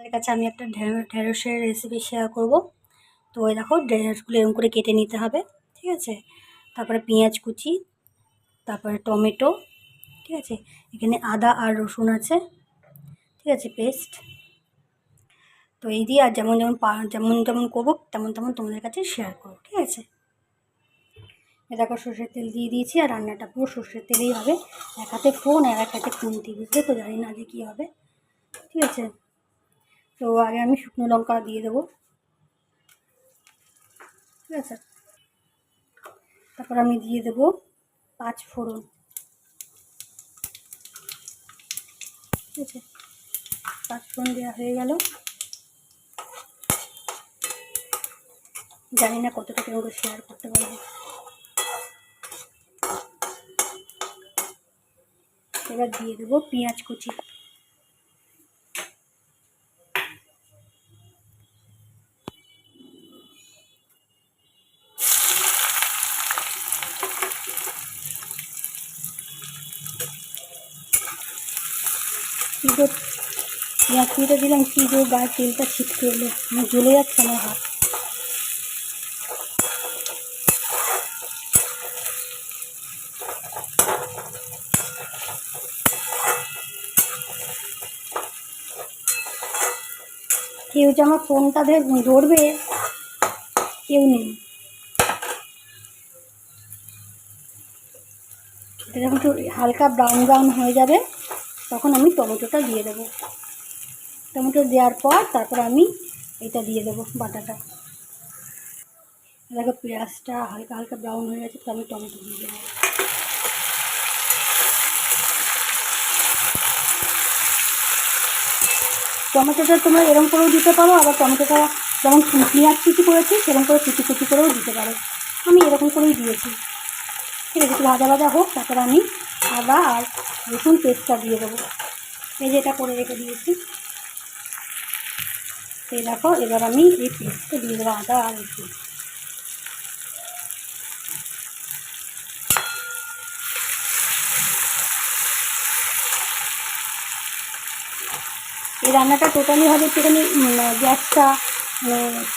আপনাদের কাছে আমি একটা ঢেঁড়, ঢেঁড়সের রেসিপি শেয়ার করব। তো ওই দেখো, ঢেঁড়সগুলো এরকম করে কেটে নিতে হবে, ঠিক আছে? তারপরে পেঁয়াজ কুচি, তারপরে টমেটো, ঠিক আছে? এখানে আদা আর রসুন আছে, ঠিক আছে পেস্ট তো এই দিয়ে আর যেমন যেমন যেমন যেমন করব, তেমন তেমন তোমাদের কাছে শেয়ার করব, ঠিক আছে? এ দেখো, সর্ষের তেল দিয়ে দিয়েছি, আর রান্নাটা পুরো সর্ষের তেলেই হবে। এক হাতে ফোন আর এক হাতে খুন্তি, বুঝলে তো? জানি না যে কী হবে, ঠিক আছে? তো আগে আমি শুকনো লঙ্কা দিয়ে দেবো। ঠিক আছে? তারপর আমি দিয়ে দেবো পাঁচ ফোড়ন। ঠিক আছে? পাঁচ ফোড়ন দেওয়া হয়ে গেল। জানি না কতটা কেমন শেয়ার করতে পারব। এবার দিয়ে দেবো পেঁয়াজ কুচি। কী যে দিলাম কী যে গায়ে তেলটা ছিটকে এলো। মানে জ্বলে যাচ্ছে আমার হাত। কেউ যে আমার ফোনটা ধরবে, কেউ নেই। এটা যখন একটু হালকা ব্রাউন ব্রাউন হয়ে যাবে তখন আমি টমেটোটা দিয়ে দেবো। টমেটো দেওয়ার পর তারপর আমি এটা দিয়ে দেবো বাটাটা। দেখো পেঁয়াজটা হালকা হালকা ব্রাউন হয়ে গেছে তো আমি টমেটো দিয়ে দেবো। টমেটোটা তোমরা এরকম করেও দিতে পারো, আবার টমেটোটা যেমন পেঁয়াজ কুচি করেছি সেরকম করে কুচি কুচি করেও দিতে পারো। আমি এরকম করেই দিয়েছি। ঠিক আছে ভাজা ভাজা হোক, তারপর আমি আদা আর রসুন পেস্টটা দিয়ে দেবো। এই যে এটা করে রেখে দিয়েছি। এই দেখো, এবার আমি এই পেস্টটা দিয়ে দেবো, আদা আর রসুন। এই রান্নাটা টোটালি হবে একটুখানি গ্যাসটা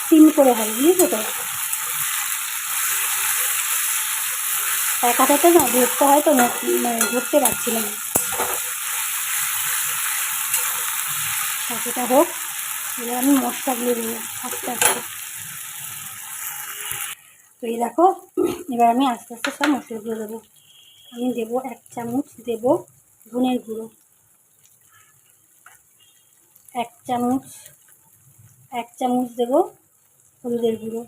সিম করে হবে বুঝেছ তো? এক হাতাতে না ধরতে হয় তো মানে ধরতে পারছিলাম। সেটা হোক, এবার আমি মশলাগুলো দেবো আস্তে আস্তে। তো এই দেখো, এবার আমি আস্তে আস্তে সব মশলাগুলো দেবো। আমি দেবো এক চামচ, দেবো ধনের গুঁড়ো। এক চামচ এক চামচ দেবো হলুদের গুঁড়ো।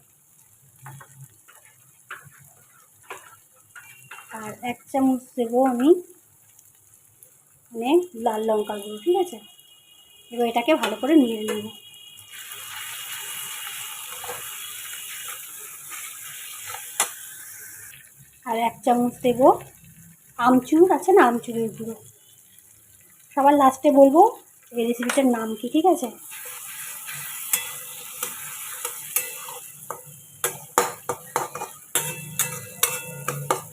আর এক চামচ দেবো আমি মানে লাল লঙ্কা গুঁড়ো, ঠিক আছে? এবার এটাকে ভালো করে নিয়ে নেব। আর এক চামচ দেবো আমচুর, আছে না আমচুরের গুঁড়ো? সবার লাস্টে বলব এই রেসিপিটার নাম কি, ঠিক আছে?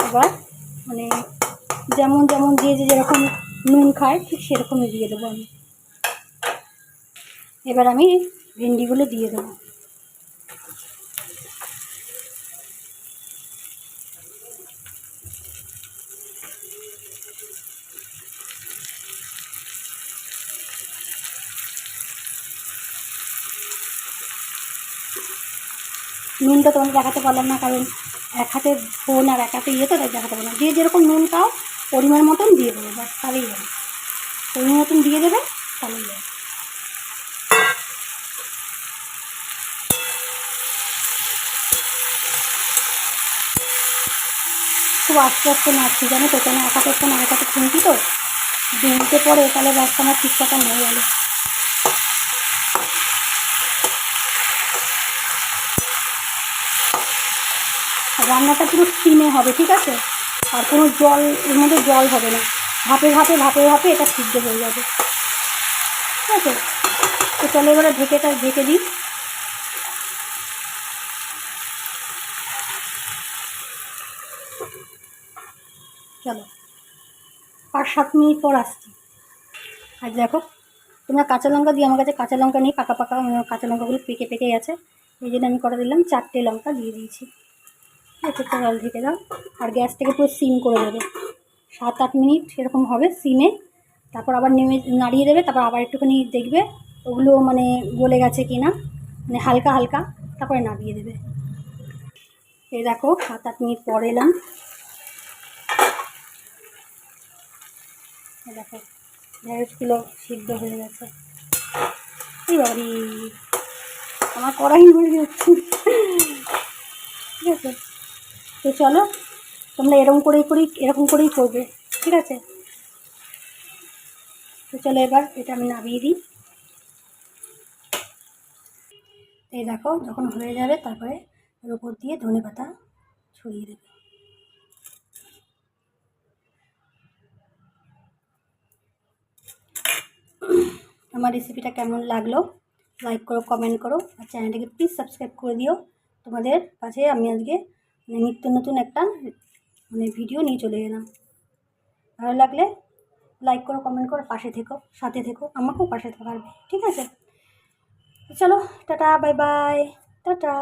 এবার মানে যেমন যেমন দিয়ে যে যেরকম নুন খায়, ঠিক সেরকমই দিয়ে দেবো আমি। এবার আমি ভেন্ডিগুলো দিয়ে দেবো। নুনটা তোমাকে দেখাতে পারলাম না, কারণ এক হাতে ফোন আর এক হাতে ইয়ে তো তাই দেখাতে পারলাম যে যেরকম নুন খাও, পরিমাণ মতন দিয়ে দেবে বাস তাহলেই হবে। পরিমাণ মতন দিয়ে দেবে, তাহলেই হবে। খুব আস্তে আস্তে নাচছি, জানো তো? কেন এক হাতে ফোন আর এক হাতে খুঁজছি তো? দিনতে পরে তাহলে ব্যবসা আমার ঠিকঠাক হয়ে গেলো রান্নাটা পুরো স্টিমে হবে, ঠিক আছে? আর কোনো জল, এর মধ্যে জল হবে না। ভাপে ভাপে ভাপে ভাপে এটা সিদ্ধ হয়ে যাবে। ঠিক আছে? তো চলো এবারে ঢেকেটা, ঢেকে দিই। চলো। পাঁচ সাত মিনিট পর আসছি। আর দেখো, তোমরা কাঁচা লঙ্কা দিয়ে আমার কাছে কাঁচা লঙ্কা নেই, পাকা পাকা কাঁচা লঙ্কাগুলো পেকে পেকে গেছে। এই জন্য আমি কটা দিলাম, চারটে লঙ্কা দিয়ে দিয়েছি। তো জল ঢেকে দাও। আর গ্যাসটাকে পুরো সিম করে দেবে। সাত আট মিনিট এরকম হবে সিমে। তারপর আবার নেমে নাড়িয়ে দেবে, তারপর আবার একটুখানি দেখবে ওগুলো মানে গলে গেছে কি না মানে হালকা হালকা, তারপরে নামিয়ে দেবে। এই দেখো, সাত আট মিনিট পর এলাম। দেখো ঢেঁড়সগুলো সিদ্ধ হয়ে গেছে। এই বাড়ি। আমার কড়াই হয়ে যাচ্ছে। ঠিক আছে। তো চলো, তোমরা এরকম করেই করেই, এরকম করেই করবে, ঠিক আছে? তো চলো এবার এটা আমি নামিয়ে দিই। এই দেখো, যখন হয়ে যাবে তারপরে এর উপর দিয়ে ধনে পাতা ছড়িয়ে দেবে। আমার রেসিপিটা কেমন লাগল লাইক করো কমেন্ট করো, আর চ্যানেলটাকে প্লিজ সাবস্ক্রাইব করে দিও। তোমাদের কাছে আমি আজকে নিত্য নতুন একটা মানে ভিডিও নিয়ে চলে এলাম। ভালো লাগলে লাইক করো কমেন্ট করো, পাশে থেকো, সাথে থেকো, আমাকেও পাশে থাকবে ঠিক আছে? চলো, টাটা বাই বাই টাটা।